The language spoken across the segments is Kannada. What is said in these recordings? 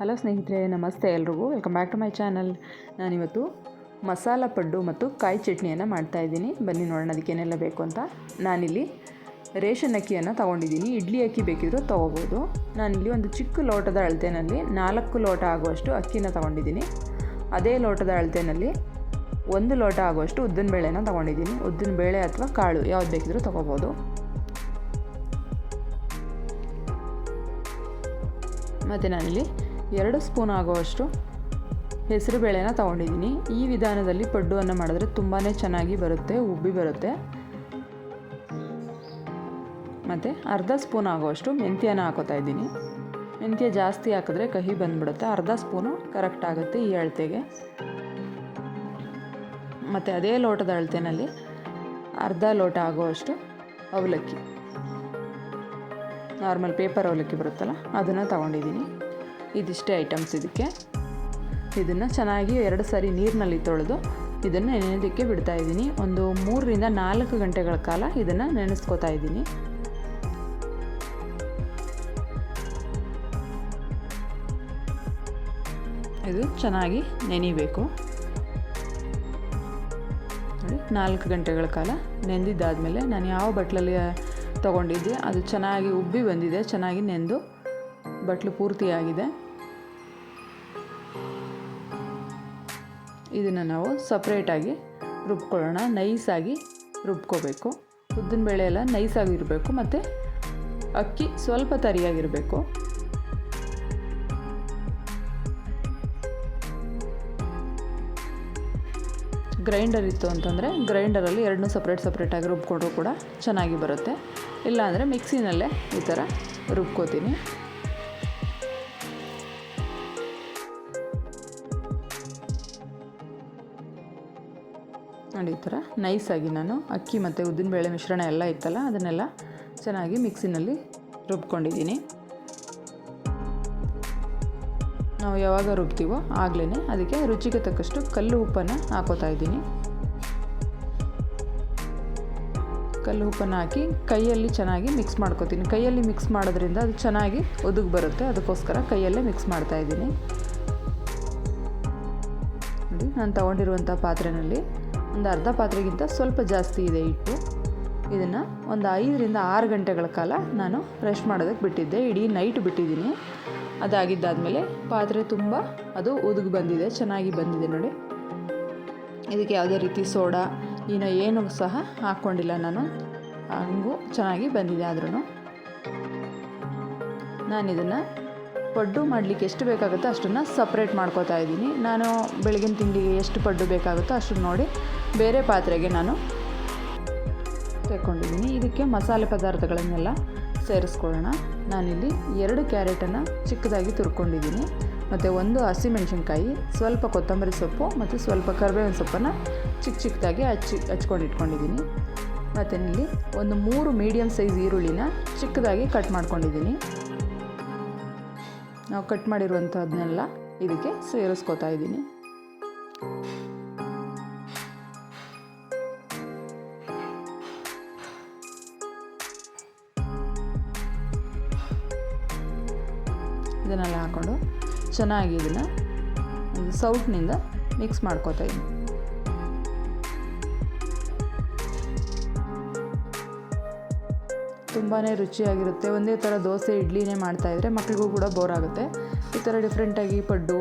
ಹಲೋ ಸ್ನೇಹಿತರೆ, ನಮಸ್ತೆ ಎಲ್ರಿಗೂ. Welcome back to my channel ನಾನಿವತ್ತು ಮಸಾಲ ಪಡ್ಡು ಮತ್ತು ಕಾಯಿ ಚಟ್ನಿಯನ್ನು ಮಾಡ್ತಾಯಿದ್ದೀನಿ ಬನ್ನಿ ನೋಡೋಣ ಅದಕ್ಕೆ ಏನೆಲ್ಲ ಬೇಕು ಅಂತ. ನಾನಿಲ್ಲಿ ರೇಷನ್ ಅಕ್ಕಿಯನ್ನು ತೊಗೊಂಡಿದ್ದೀನಿ. ಇಡ್ಲಿ ಅಕ್ಕಿ ಬೇಕಿದ್ರೂ ತೊಗೋಬೋದು. ನಾನಿಲ್ಲಿ ಒಂದು ಚಿಕ್ಕ ಲೋಟದ ಅಳತೆನಲ್ಲಿ ನಾಲ್ಕು ಲೋಟ ಆಗುವಷ್ಟು ಅಕ್ಕಿನ ತೊಗೊಂಡಿದ್ದೀನಿ. ಅದೇ ಲೋಟದ ಅಳತೆನಲ್ಲಿ ಒಂದು ಲೋಟ ಆಗುವಷ್ಟು ಉದ್ದಿನ ಬೇಳೆನ ತೊಗೊಂಡಿದ್ದೀನಿ. ಉದ್ದಿನ ಬೇಳೆ ಅಥವಾ ಕಾಳು ಯಾವ್ದು ಬೇಕಿದ್ರೂ ತೊಗೋಬೋದು. ಮತ್ತು ನಾನಿಲ್ಲಿ ಎರಡು ಸ್ಪೂನ್ ಆಗುವಷ್ಟು ಹೆಸರು ಬೇಳೆನ ತೊಗೊಂಡಿದ್ದೀನಿ. ಈ ವಿಧಾನದಲ್ಲಿ ಪಡ್ಡುವನ್ನು ಮಾಡಿದ್ರೆ ತುಂಬಾ ಚೆನ್ನಾಗಿ ಬರುತ್ತೆ, ಉಬ್ಬಿ ಬರುತ್ತೆ. ಮತ್ತು ಅರ್ಧ ಸ್ಪೂನ್ ಆಗುವಷ್ಟು ಮೆಂತ್ಯನ ಹಾಕೋತಾ ಇದ್ದೀನಿ. ಮೆಂತ್ಯ ಜಾಸ್ತಿ ಹಾಕಿದ್ರೆ ಕಹಿ ಬಂದುಬಿಡುತ್ತೆ. ಅರ್ಧ ಸ್ಪೂನು ಕರೆಕ್ಟ್ ಆಗುತ್ತೆ ಈ ಅಳತೆಗೆ. ಮತ್ತು ಅದೇ ಲೋಟದ ಅಳತೆನಲ್ಲಿ ಅರ್ಧ ಲೋಟ ಆಗುವಷ್ಟು ಅವಲಕ್ಕಿ. ನಾರ್ಮಲ್ ಪೇಪರ್ ಅವಲಕ್ಕಿ ಬರುತ್ತಲ್ಲ, ಅದನ್ನು ತೊಗೊಂಡಿದ್ದೀನಿ. ಇದಿಷ್ಟೇ ಐಟಮ್ಸ್ ಇದಕ್ಕೆ. ಇದನ್ನು ಚೆನ್ನಾಗಿ ಎರಡು ಸಾರಿ ನೀರಿನಲ್ಲಿ ತೊಳೆದು ಇದನ್ನು ನೆನೆಯೋದಕ್ಕೆ ಬಿಡ್ತಾ ಇದ್ದೀನಿ. ಒಂದು ಮೂರರಿಂದ ನಾಲ್ಕು ಗಂಟೆಗಳ ಕಾಲ ಇದನ್ನು ನೆನೆಸ್ಕೋತಾ ಇದ್ದೀನಿ. ಇದು ಚೆನ್ನಾಗಿ ನೆನಿಬೇಕು. ನಾಲ್ಕು ಗಂಟೆಗಳ ಕಾಲ ನೆಂದಿದ್ದಾದಮೇಲೆ ನಾನು ಯಾವ ಬಟ್ಲಲ್ಲಿ ತೊಗೊಂಡಿದ್ದೆ, ಅದು ಚೆನ್ನಾಗಿ ಉಬ್ಬಿ ಬಂದಿದೆ, ಚೆನ್ನಾಗಿ ನೆಂದು ಬಟ್ಲು ಪೂರ್ತಿಯಾಗಿದೆ. ಇದನ್ನು ನಾವು ಸಪ್ರೇಟಾಗಿ ರುಬ್ಕೊಳ್ಳೋಣ. ನೈಸಾಗಿ ರುಬ್ಕೋಬೇಕು. ಉದ್ದಿನ ಬೇಳೆ ಎಲ್ಲ ನೈಸಾಗಿರಬೇಕು ಮತ್ತು ಅಕ್ಕಿ ಸ್ವಲ್ಪ ತರಿಯಾಗಿರಬೇಕು. ಗ್ರೈಂಡರ್ ಇತ್ತು ಅಂತಂದರೆ ಗ್ರೈಂಡರಲ್ಲಿ ಎರಡನ್ನೂ ಸಪ್ರೇಟ್ ಸಪ್ರೇಟಾಗಿ ರುಬ್ಕೊಂಡ್ರೂ ಕೂಡ ಚೆನ್ನಾಗಿ ಬರುತ್ತೆ. ಇಲ್ಲಾಂದರೆ ಮಿಕ್ಸಿನಲ್ಲೇ ಈ ಥರ ರುಬ್ಕೋತೀನಿ. ನೋಡಿ ಈ ಥರ ನೈಸಾಗಿ ನಾನು ಅಕ್ಕಿ ಮತ್ತು ಉದ್ದಿನಬೇಳೆ ಮಿಶ್ರಣ ಎಲ್ಲ ಇತ್ತಲ್ಲ ಅದನ್ನೆಲ್ಲ ಚೆನ್ನಾಗಿ ಮಿಕ್ಸಿನಲ್ಲಿ ರುಬ್ಕೊಂಡಿದ್ದೀನಿ. ನಾವು ಯಾವಾಗ ರುಬ್ತೀವೋ ಆಗಲೇ ಅದಕ್ಕೆ ರುಚಿಗೆ ತಕ್ಕಷ್ಟು ಕಲ್ಲು ಉಪ್ಪನ್ನು ಹಾಕೋತಾ ಇದ್ದೀನಿ. ಕಲ್ಲು ಉಪ್ಪನ್ನು ಹಾಕಿ ಕೈಯಲ್ಲಿ ಚೆನ್ನಾಗಿ ಮಿಕ್ಸ್ ಮಾಡ್ಕೋತೀನಿ. ಕೈಯಲ್ಲಿ ಮಿಕ್ಸ್ ಮಾಡೋದ್ರಿಂದ ಅದು ಚೆನ್ನಾಗಿ ಒದಗಿ ಬರುತ್ತೆ. ಅದಕ್ಕೋಸ್ಕರ ಕೈಯಲ್ಲೇ ಮಿಕ್ಸ್ ಮಾಡ್ತಾ ಇದ್ದೀನಿ. ನೋಡಿ, ನಾನು ತಗೊಂಡಿರುವಂಥ ಪಾತ್ರೆಯಲ್ಲಿ ಒಂದು ಅರ್ಧ ಪಾತ್ರೆಗಿಂತ ಸ್ವಲ್ಪ ಜಾಸ್ತಿ ಇದೆ ಹಿಟ್ಟು. ಇದನ್ನು ಒಂದು ಐದರಿಂದ ಆರು ಗಂಟೆಗಳ ಕಾಲ ನಾನು ರೆಸ್ಟ್ ಮಾಡೋದಕ್ಕೆ ಬಿಟ್ಟಿದ್ದೆ. ಇಡೀ ನೈಟ್ ಬಿಟ್ಟಿದ್ದೀನಿ. ಅದಾಗಿದ್ದಾದಮೇಲೆ ಪಾತ್ರೆ ತುಂಬ ಅದು ಉದುಗಿ ಬಂದಿದೆ, ಚೆನ್ನಾಗಿ ಬಂದಿದೆ ನೋಡಿ. ಇದಕ್ಕೆ ಯಾವುದೇ ರೀತಿ ಸೋಡಾ, ಇನ್ನು ಏನು ಸಹ ಹಾಕ್ಕೊಂಡಿಲ್ಲ ನಾನು. ಹಂಗೂ ಚೆನ್ನಾಗಿ ಬಂದಿದೆ ಆದ್ರೂ ನಾನು ಇದನ್ನು ಪಡ್ಡು ಮಾಡಲಿಕ್ಕೆ ಎಷ್ಟು ಬೇಕಾಗುತ್ತೋ ಅಷ್ಟನ್ನು ಸಪ್ರೇಟ್ ಮಾಡ್ಕೋತಾ ಇದ್ದೀನಿ. ನಾನು ಬೆಳಗಿನ ತಿಂಡಿಗೆ ಎಷ್ಟು ಪಡ್ಡು ಬೇಕಾಗುತ್ತೋ ಅಷ್ಟನ್ನು ನೋಡಿ ಬೇರೆ ಪಾತ್ರೆಗೆ ನಾನು ತೆಕ್ಕೊಂಡಿದ್ದೀನಿ. ಇದಕ್ಕೆ ಮಸಾಲೆ ಪದಾರ್ಥಗಳನ್ನೆಲ್ಲ ಸೇರಿಸ್ಕೊಳ್ಳೋಣ. ನಾನಿಲ್ಲಿ ಎರಡು ಕ್ಯಾರೆಟನ್ನು ಚಿಕ್ಕದಾಗಿ ತುರ್ಕೊಂಡಿದ್ದೀನಿ. ಮತ್ತು ಒಂದು ಹಸಿಮೆಣಸಿನ್ಕಾಯಿ, ಸ್ವಲ್ಪ ಕೊತ್ತಂಬರಿ ಸೊಪ್ಪು ಮತ್ತು ಸ್ವಲ್ಪ ಕರಿಬೇವಿನ ಸೊಪ್ಪನ್ನು ಚಿಕ್ಕ ಚಿಕ್ಕದಾಗಿ ಹಚ್ಚಿ ಹಚ್ಕೊಂಡು ಇಟ್ಕೊಂಡಿದ್ದೀನಿ ಮತ್ತು ಇಲ್ಲಿ ಒಂದು ಮೂರು ಮೀಡಿಯಮ್ ಸೈಜ್ ಈರುಳ್ಳಿನ ಚಿಕ್ಕದಾಗಿ ಕಟ್ ಮಾಡ್ಕೊಂಡಿದ್ದೀನಿ. ನಾವು ಕಟ್ ಮಾಡಿರುವಂಥದ್ದನ್ನೆಲ್ಲ ಇದಕ್ಕೆ ಸೇರಿಸ್ಕೋತಾ ಇದ್ದೀನಿ. ಇದನ್ನೆಲ್ಲ ಹಾಕ್ಕೊಂಡು ಚೆನ್ನಾಗಿ ಇದನ್ನು ಸೌಟ್ನಿಂದ ಮಿಕ್ಸ್ ಮಾಡ್ಕೋತಾ ಇದ್ದೀನಿ ತುಂಬಾ ರುಚಿಯಾಗಿರುತ್ತೆ. ಒಂದೇ ಥರ ದೋಸೆ, ಇಡ್ಲಿನೇ ಮಾಡ್ತಾಯಿದ್ರೆ ಮಕ್ಳಿಗೂ ಕೂಡ ಬೋರ್ ಆಗುತ್ತೆ. ಈ ಥರ ಡಿಫ್ರೆಂಟಾಗಿ ಪಡ್ಡು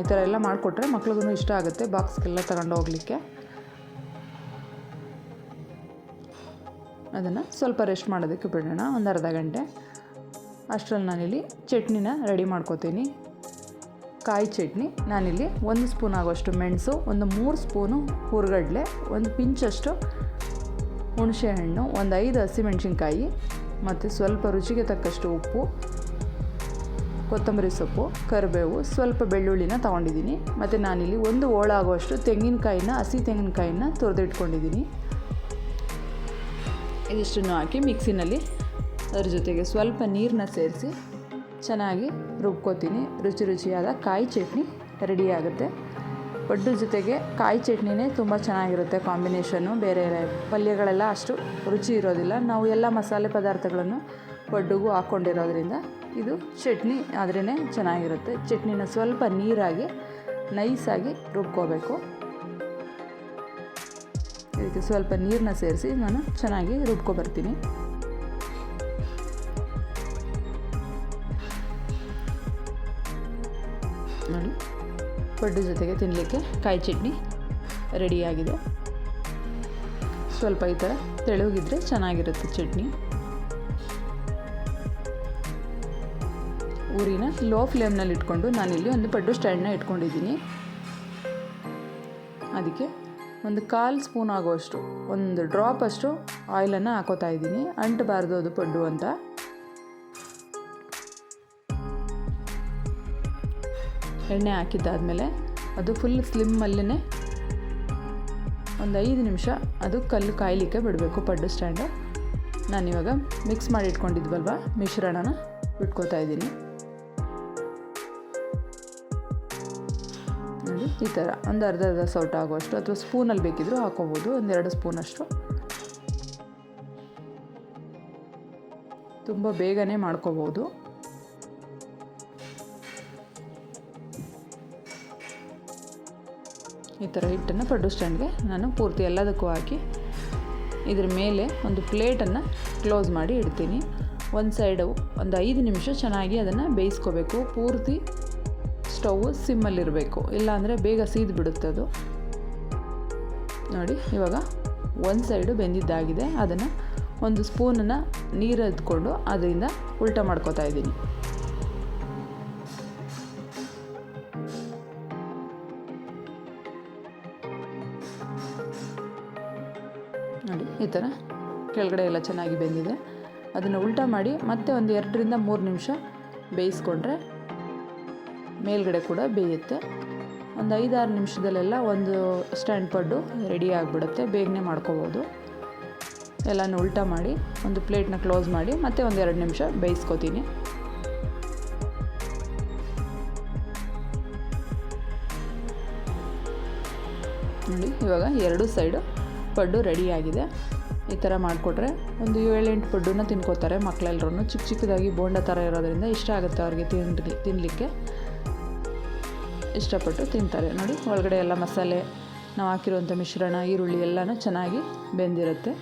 ಈ ಥರ ಎಲ್ಲ ಮಾಡಿಕೊಟ್ರೆ ಮಕ್ಳಿಗೂ ಇಷ್ಟ ಆಗುತ್ತೆ ಬಾಕ್ಸ್ಗೆಲ್ಲ ತಗೊಂಡು ಹೋಗಲಿಕ್ಕೆ. ಅದನ್ನು ಸ್ವಲ್ಪ ರೆಸ್ಟ್ ಮಾಡೋದಕ್ಕೆ ಬಿಡೋಣ. ಒಂದು ಅರ್ಧ ಗಂಟೆ. ಅಷ್ಟರಲ್ಲಿ ನಾನಿಲ್ಲಿ ಚಟ್ನಿನ ರೆಡಿ ಮಾಡ್ಕೋತೀನಿ. ಕಾಯಿ ಚಟ್ನಿ, ನಾನಿಲ್ಲಿ ಒಂದು ಸ್ಪೂನ್ ಆಗೋಷ್ಟು ಮೆಣಸು, ಒಂದು ಮೂರು ಸ್ಪೂನು ಹುರ್ಗಡ್ಲೆ, ಒಂದು ಪಿಂಚಷ್ಟು ಹುಣಸೆಹಣ್ಣು, ಒಂದು ಐದು ಹಸಿಮೆಣ್ಸಿನ್ಕಾಯಿ ಮತ್ತು ಸ್ವಲ್ಪ ರುಚಿಗೆ ತಕ್ಕಷ್ಟು ಉಪ್ಪು, ಕೊತ್ತಂಬರಿ ಸೊಪ್ಪು, ಕರಿಬೇವು, ಸ್ವಲ್ಪ ಬೆಳ್ಳುಳ್ಳಿನ ತೊಗೊಂಡಿದ್ದೀನಿ. ಮತ್ತು ನಾನಿಲ್ಲಿ ಒಂದು ಓಳಾಗುವಷ್ಟು ತೆಂಗಿನಕಾಯಿನ, ಹಸಿ ತೆಂಗಿನಕಾಯಿನ ತುರಿದಿಟ್ಕೊಂಡಿದ್ದೀನಿ. ಇದಿಷ್ಟನ್ನು ಹಾಕಿ ಮಿಕ್ಸಿನಲ್ಲಿ ಅದ್ರ ಜೊತೆಗೆ ಸ್ವಲ್ಪ ನೀರನ್ನ ಸೇರಿಸಿ ಚೆನ್ನಾಗಿ ರುಬ್ಕೋತೀನಿ. ರುಚಿ ರುಚಿಯಾದ ಕಾಯಿ ಚಟ್ನಿ ರೆಡಿ ಆಗುತ್ತೆ. ಪಡ್ಡು ಜೊತೆಗೆ ಕಾಯಿ ಚಟ್ನಿನೇ ತುಂಬ ಚೆನ್ನಾಗಿರುತ್ತೆ ಕಾಂಬಿನೇಷನ್ನು. ಬೇರೆ ಪಲ್ಯಗಳೆಲ್ಲ ಅಷ್ಟು ರುಚಿ ಇರೋದಿಲ್ಲ. ನಾವು ಎಲ್ಲ ಮಸಾಲೆ ಪದಾರ್ಥಗಳನ್ನು ಪಡ್ಡುಗೂ ಹಾಕ್ಕೊಂಡಿರೋದ್ರಿಂದ ಇದು ಚಟ್ನಿ ಆದ್ರೇ ಚೆನ್ನಾಗಿರುತ್ತೆ. ಚಟ್ನಿನ ಸ್ವಲ್ಪ ನೀರಾಗಿ, ನೈಸಾಗಿ ರುಬ್ಕೋಬೇಕು. ಇದಕ್ಕೆ ಸ್ವಲ್ಪ ನೀರನ್ನ ಸೇರಿಸಿ ನಾನು ಚೆನ್ನಾಗಿ ರುಬ್ಕೊಬರ್ತೀನಿ. ನೋಡಿ ಪಡ್ಡು ಜೊತೆಗೆ ತಿನ್ನಲಿಕ್ಕೆ ಕಾಯಿ ಚಟ್ನಿ ರೆಡಿಯಾಗಿದೆ ಸ್ವಲ್ಪ ಈ ಥರ ತೆಳುಗಿದ್ರೆ ಚೆನ್ನಾಗಿರುತ್ತೆ ಚಟ್ನಿ. ಊರಿನ ಲೋ ಫ್ಲೇಮ್ನಲ್ಲಿ ಇಟ್ಕೊಂಡು ನಾನಿಲ್ಲಿ ಒಂದು ಪಡ್ಡು ಸ್ಟ್ಯಾಂಡನ್ನ ಇಟ್ಕೊಂಡಿದ್ದೀನಿ. ಅದಕ್ಕೆ ಒಂದು ಕಾಲು ಸ್ಪೂನ್ ಆಗುವಷ್ಟು, ಒಂದು ಡ್ರಾಪ್ ಅಷ್ಟು ಆಯಿಲನ್ನು ಹಾಕೋತಾ ಇದ್ದೀನಿ. ಅಂಟಬಾರ್ದು ಅದು ಪಡ್ಡು ಅಂತ. ಎಣ್ಣೆ ಹಾಕಿದ್ದಾದಮೇಲೆ ಅದು ಫುಲ್ ಸ್ಲಿಮ್ಮಲ್ಲೇ ಒಂದು ಐದು ನಿಮಿಷ ಅದು ಕಲ್ಲು ಕಾಯಲಿಕ್ಕೆ ಬಿಡಬೇಕು ಪಡ್ಡು ಸ್ಟ್ಯಾಂಡು ನಾನಿವಾಗ ಮಿಕ್ಸ್ ಮಾಡಿ ಇಟ್ಕೊಂಡಿದ್ವಲ್ವ? ಮಿಶ್ರಣನ ಬಿಟ್ಕೋತಾ ಇದ್ದೀನಿ. ಈ ಥರ ಒಂದು ಅರ್ಧ ಅರ್ಧ ಸೌಟ್ ಆಗುವಷ್ಟು ಅಥವಾ ಸ್ಪೂನಲ್ಲಿ ಬೇಕಿದ್ದರೂ ಹಾಕೋಬೋದು. ಒಂದೆರಡು ಸ್ಪೂನಷ್ಟು ತುಂಬ ಬೇಗನೆ ಮಾಡ್ಕೋಬೋದು. ಈ ಥರ ಹಿಟ್ಟನ್ನು ಪಡ್ಡು ಸ್ಟ್ಯಾಂಡ್ಗೆ ನಾನು ಪೂರ್ತಿ ಎಲ್ಲದಕ್ಕೂ ಹಾಕಿ ಇದ್ರ ಮೇಲೆ ಒಂದು ಪ್ಲೇಟನ್ನು ಕ್ಲೋಸ್ ಮಾಡಿ ಇಡ್ತೀನಿ. ಒಂದು ಸೈಡು ಒಂದು ಐದು ನಿಮಿಷ ಚೆನ್ನಾಗಿ ಅದನ್ನು ಬೇಯಿಸ್ಕೋಬೇಕು. ಪೂರ್ತಿ ಸ್ಟವ್ ಸಿಮ್ಮಲ್ಲಿರಬೇಕು ಇಲ್ಲಾಂದರೆ ಬೇಗ ಸೀದ್ ಬಿಡುತ್ತೆ ಅದು. ನೋಡಿ, ಇವಾಗ ಒಂದು ಸೈಡು ಬೆಂದಿದ್ದಾಗಿದೆ. ಅದನ್ನು ಒಂದು ಸ್ಪೂನನ್ನು ನೀರು ಎದ್ಕೊಂಡು ಅದರಿಂದ ಉಲ್ಟ ಮಾಡ್ಕೋತಾ ಇದ್ದೀನಿ. ನೋಡಿ, ಈ ಥರ ಕೆಳಗಡೆ ಎಲ್ಲ ಚೆನ್ನಾಗಿ ಬೆಂದಿದೆ. ಅದನ್ನು ಉಲ್ಟಾ ಮಾಡಿ ಮತ್ತೆ ಒಂದು ಎರಡರಿಂದ ಮೂರು ನಿಮಿಷ ಬೇಯಿಸ್ಕೊಂಡ್ರೆ ಮೇಲ್ಗಡೆ ಕೂಡ ಬೇಯುತ್ತೆ. ಒಂದು ಐದಾರು ನಿಮಿಷದಲ್ಲೆಲ್ಲ ಒಂದು ಸ್ಟ್ಯಾಂಡ್ ಪಡ್ಡು ರೆಡಿ ಆಗಿಬಿಡುತ್ತೆ. ಬೇಗನೆ ಮಾಡ್ಕೋಬೋದು. ಎಲ್ಲನೂ ಉಲ್ಟಾ ಮಾಡಿ ಒಂದು ಪ್ಲೇಟ್ನ ಕ್ಲೋಸ್ ಮಾಡಿ ಮತ್ತೆ ಒಂದು ಎರಡು ನಿಮಿಷ ಬೇಯಿಸ್ಕೊತೀನಿ. ನೋಡಿ, ಇವಾಗ ಎರಡು ಸೈಡು ಪಡ್ಡು ರೆಡಿಯಾಗಿದೆ. ಈ ಥರ ಮಾಡಿಕೊಟ್ರೆ ಒಂದು ಏಳೆಂಟು ಪಡ್ಡನ್ನ ತಿನ್ಕೋತಾರೆ ಮಕ್ಕಳೆಲ್ಲರೂ ಚಿಕ್ಕ ಚಿಕ್ಕದಾಗಿ ಬೋಂಡ ಥರ ಇರೋದ್ರಿಂದ ಇಷ್ಟ ಆಗುತ್ತೆ ಅವ್ರಿಗೆ ತಿನ್ಲಿ ತಿನ್ನಲಿಕ್ಕೆ ಇಷ್ಟಪಟ್ಟು ತಿಂತಾರೆ. ನೋಡಿ, ಒಳಗಡೆ ಎಲ್ಲ ಮಸಾಲೆ, ನಾವು ಹಾಕಿರುವಂಥ ಮಿಶ್ರಣ, ಈರುಳ್ಳಿ ಎಲ್ಲನೂ ಚೆನ್ನಾಗಿ ಬೆಂದಿರುತ್ತೆ.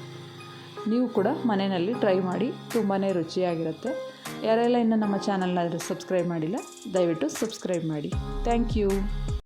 ನೀವು ಕೂಡ ಮನೆಯಲ್ಲಿ ಟ್ರೈ ಮಾಡಿ ತುಂಬಾ ರುಚಿಯಾಗಿರುತ್ತೆ. ಯಾರೆಲ್ಲ ಇನ್ನೂ ನಮ್ಮ ಚಾನಲ್ನ ಸಬ್ಸ್ಕ್ರೈಬ್ ಮಾಡಿಲ್ಲ, ದಯವಿಟ್ಟು ಸಬ್ಸ್ಕ್ರೈಬ್ ಮಾಡಿ. Thank you.